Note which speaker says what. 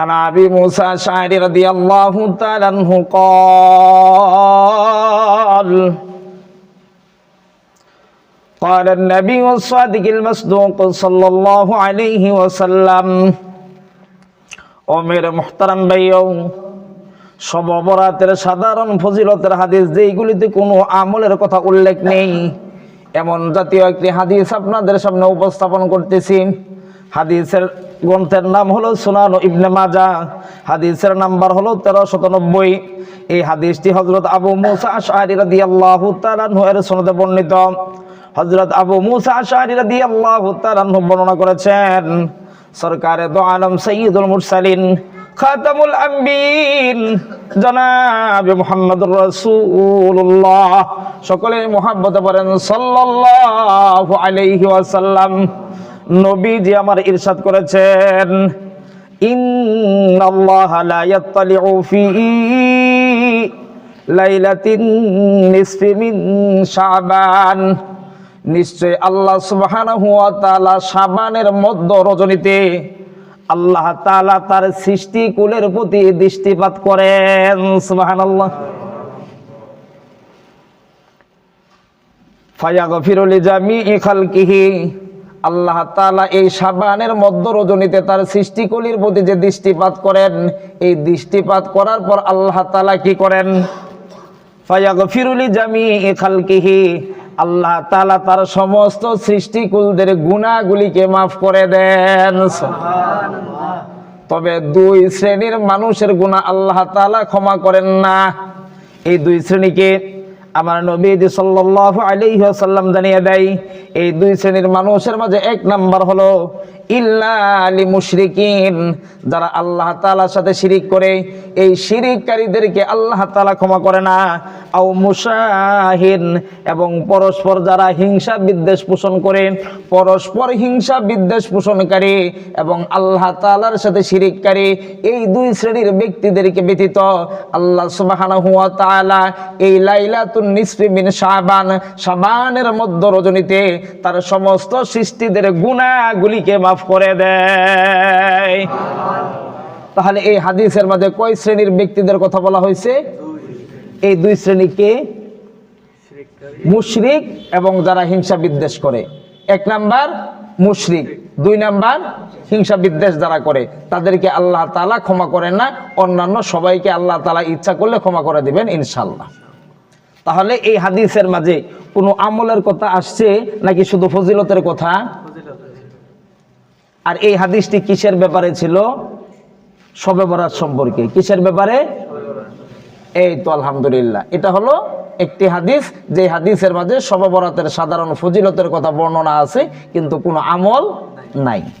Speaker 1: عن ابي موسى الاشعري رضي الله تعالى عنه قال قال النبي الصادق المصدوق صلى الله عليه وسلم ও মেরে মোহতারাম ভাইও সব অপরাধের সাধারণ ফজিলতের হাদিস যেইগুলিতে কোনো আমলের কথা উল্লেখ নেই এমন জাতীয় একটি হাদিস আপনাদের সামনে উপস্থাপন করতেছি হাদিসের গ্রন্থের নাম হলো সুনান ইবনে মাজা, হাদিসের নাম্বার হলো তেরো শতানব্বই। এই হাদিসটি হজরত আবু মুসা আশআরি রাদিয়াল্লাহু তাআলা এর সনদে বর্ণিত। হজরত আবু মুসা আশআরি রাদিয়াল্লাহু তাআলা বর্ণনা করেছেন, সরকারে দো আলম সঈদুল মুরসালিন, খাতামুল আম্বিন, জনাব মুহাম্মদুর রাসূলুল্লাহ। সকলে মোহাব্বতে পড়েন সাল্লাল্লাহু আলাইহি ওয়াসাল্লাম। নবীজি আমার ইরশাদ করেছেন লাইলাতিন নিশ্চয় আল্লাহ সুবহানাহু মধ্য রজনীতে আল্লাহ তাআলা তার সৃষ্টি কুলের প্রতি দৃষ্টিপাত করেন, সুবহানাল্লাহ। ফায়াগফিরু লিজামিই খালকিহি আল্লাহ তালা এই সাবানের মধ্য রজনীতে তার সৃষ্টিকুলির প্রতি যে দৃষ্টিপাত করেন এই দৃষ্টিপাত করার পর আল্লাহ তালা কি করেন? ফায়াগফিরু লিজামিই খালকিহি আল্লাহ তাআলা তার সমস্ত সৃষ্টিকুলদের গুনাহগুলিকে মাফ করে দেন। তবে দুই শ্রেণির মানুষের গুনাহ আল্লাহ তাআলা ক্ষমা করেন না। এই দুই শ্রেণীকে আমার নবী সাল্লাহ সাল্লাম জানিয়ে দেয় এই দুই শ্রেণির মানুষের মাঝে এক নাম্বার হলো ইল্লা আলি মুশরিকিন, যারা আল্লাহ সাথে শিরিক করে, এই শিরিককারীদেরকে আল্লাহ তাআলা ক্ষমা করে না। আও মুশাহিন এবং পরস্পর যারা হিংসা বিদ্বেষ পোষণ করে, পরস্পর হিংসা বিদ্বেষ পোষণকারী এবং আল্লাহ তাআলার সাথে শিরিককারী, এই দুই শ্রেণির ব্যক্তিদেরকে ব্যতীত আল্লাহ সুবহানাহু ওয়া তাআলা এই লাইলাতুন নিসফি মিন শাবান, শাবানের মধ্য রজনীতে তার সমস্ত সৃষ্টিদের গুনাহগুলিকে মাফ করে দেয়। তাহলে এই হাদিসের মধ্যে কয় শ্রেণির ব্যক্তিদের কথা বলা হয়েছে? এই দুই শ্রেণীকে মুশরিক এবং যারা হিংসা বিদ্বেষ করে। এক নাম্বার মুশরিক, দুই নাম্বার হিংসা বিদ্বেষ যারা করে। তাদেরকে আল্লাহ তালা ক্ষমা করেন না, অন্যান্য সবাইকে আল্লাহ তালা ইচ্ছা করলে ক্ষমা করে দিবেন ইনশাল্লাহ তাহলে এই হাদিসের মাঝে কোনো আমলের কথা আসছে নাকি শুধু ফজিলতের কথা? আর এই হাদিসটি কিসের ব্যাপারে ছিল? সবে বরাত সম্পর্কে। কিসের ব্যাপারে? এই তো আলহামদুলিল্লাহ। এটা হলো একটি হাদিস, যে হাদিসের মাঝে সবে বরাতের সাধারণ ফজিলতের কথা বর্ণনা আছে, কিন্তু কোনো আমল নাই।